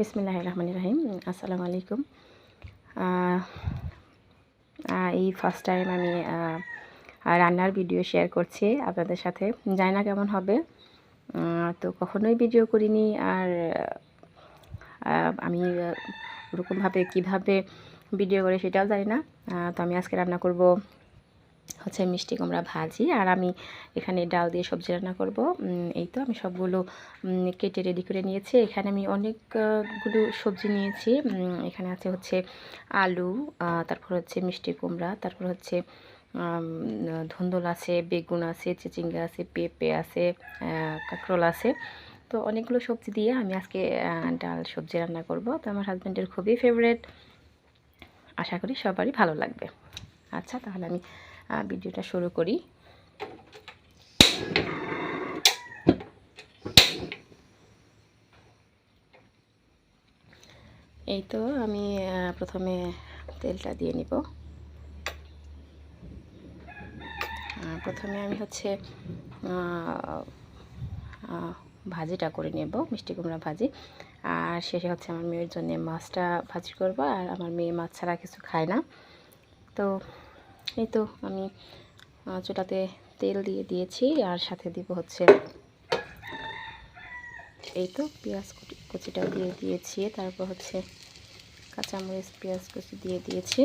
বিসমিল্লাহ রহমান রাহিম আসসালামু আলাইকুম এই ফার্স্ট টাইম আমি রান্নার ভিডিও শেয়ার করছি আপনাদের সাথে। জানি না কেমন হবে। তো কখনোই ভিডিও করিনি। আর আমি ওরকমভাবে কীভাবে ভিডিও করে সেটাও জানি না। তো আমি আজকে রান্না করব হচ্ছে মিষ্টি কুমড়া ভাজি, আর আমি এখানে ডাল দিয়ে সবজি রান্না করব। এই তো আমি সবগুলো কেটে রেডি করে নিয়েছি। এখানে আমি অনেকগুলো সবজি নিয়েছি। এখানে আছে হচ্ছে আলু তারপর হচ্ছে মিষ্টি কুমড়া, তারপর হচ্ছে ধুন্দুল আছে, বেগুন আছে, চিচিঙ্গা আছে, পেঁপে আছে কাঁকরোল আছে। তো অনেকগুলো সবজি দিয়ে আমি আজকে ডাল সবজি রান্না করব। তো আমার হাজব্যান্ডের খুবই ফেভারেট আশা করি সবারই ভালো লাগবে। আচ্ছা তাহলে আমি ভিডিওটা শুরু করি। এই তো আমি প্রথমে তেলটা দিয়ে নিব। প্রথমে আমি হচ্ছে ভাজিটা করে নেব, মিষ্টি কুমড়া ভাজি। আর শেষে হচ্ছে আমার মেয়ের জন্য মাছটা ভাজি করব, আর আমার মেয়ে মাছ ছাড়া কিছু খায় না। তো এই তো, আমি চুলাতে তেল দিয়ে দিয়েছি আর সাথে দিব হচ্ছে এই তো পেঁয়াজ কুচিটাও কুচিটা দিয়ে দিয়েছি, তারপর হচ্ছে কাঁচামরিচ, পেঁয়াজ কুচি দিয়ে দিয়েছি।